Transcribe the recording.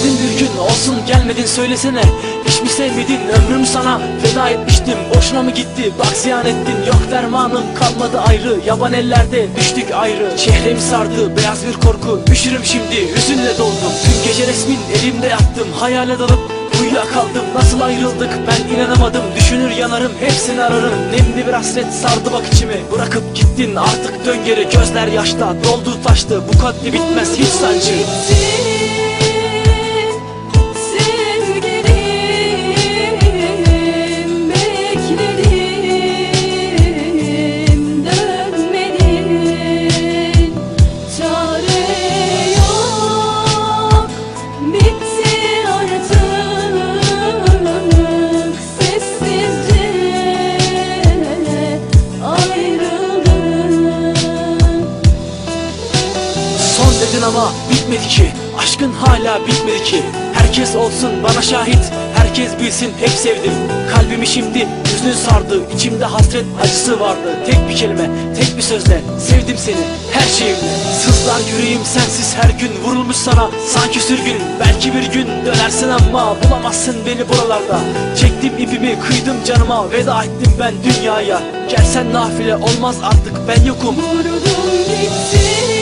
Bekledin bir gün olsun gelmedin söylesene. Hiç mi sevmedin ömrümü sana feda etmiştim. Boşuna mı gitti bak ziyan ettin. Yok dermanım kalmadı ayrı Yaban ellerde düştük ayrı. Şehremi sardı beyaz bir korku Üşürüm şimdi hüzünle doldum. Dün gece resmin elimde yattım Hayale dalıp uyuyakaldım. Nasıl ayrıldık ben inanamadım. Düşünür yanarım hepsini ararım. Nemli bir hasret sardı bak içimi. Bırakıp gittin artık dön geri. Gözler yaşta doldu taştı. Bu katli bitmez hiç sancı. Sevgilim dedin ama bitmedi ki. Aşkın hala bitmedi ki. Herkes olsun bana şahit. Herkes bilsin hep sevdim. Kalbimi şimdi hüznün sardı. İçimde hasret acısı vardı. Tek bir kelime tek bir sözle Sevdim seni her şeyimle. Sızlar yüreğim sensiz her gün Vurulmuş sana. Sanki sürgün Belki bir gün dönersin ama Bulamazsın beni buralarda. Çektim ipimi kıydım canıma Veda ettim ben dünyaya. Gelsen nafile olmaz artık ben yokum. Vurdum gitti